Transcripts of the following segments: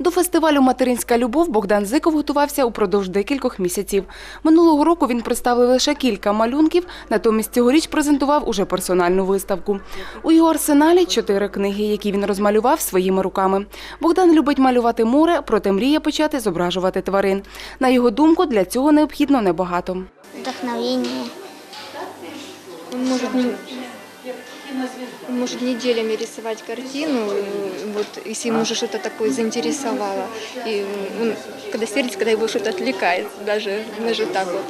До фестивалю Материнська любов Богдан Зиков готувався упродовж декількох місяців. Минулого року він представив лише кілька малюнків, натомість цьогоріч презентував уже персональну виставку. У його арсеналі чотири книги, які він розмалював своїми руками. Богдан любить малювати море, проте мріє почати зображувати тварин. На його думку, для цього необхідно небагато. вдохновение. Он может, неделями рисовать картину, вот, если ему уже что-то такое заинтересовало. И он, когда сердится, когда его что-то отвлекает, даже, даже так вот.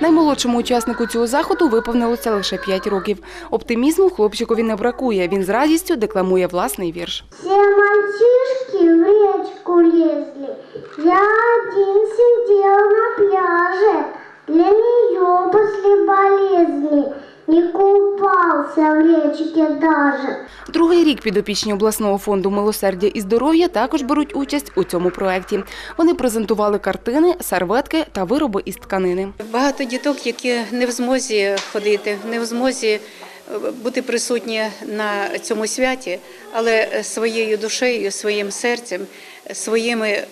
Наймолодшому учаснику цього заходу виповнилося лише 5 років. Оптимізму хлопчикові не бракує. Він з радістю декламує власний вірш. Все мальчишки в речке даже. Другий рік підопічні обласного фонду милосердя і здоров'я також беруть участь у цьому проєкті. Вони презентували картини, серветки та вироби із тканини. Багато діток, які не в змозі ходити, не в змозі бути присутні на цьому святі, але своєю душею, своїм серцем, своїми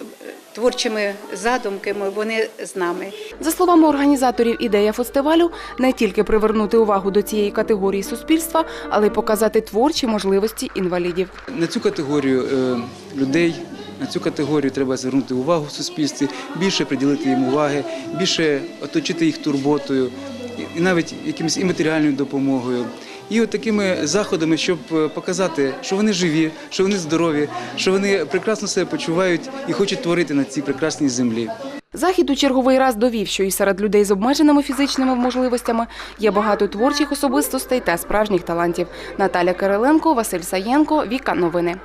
творчими задумками вони з нами. За словами організаторів, ідея фестивалю не тільки привернути увагу до цієї категорії суспільства, але й показати творчі можливості інвалідів. На цю категорію е, людей, на цю категорію треба звернути увагу в суспільстві, більше приділити їм уваги, більше оточити їх турботою, і- навіть якимось і матеріальною допомогою. І от такими заходами, щоб е, показати, що вони живі, що вони здорові, що вони прекрасно себе почувають і хочуть творити на цій прекрасній землі. Захід у черговий раз довів, що і серед людей з обмеженими фізичними можливостями є багато творчих особистостей та справжніх талантів. Наталя Кириленко, Василь Саєнко, Віка Новини.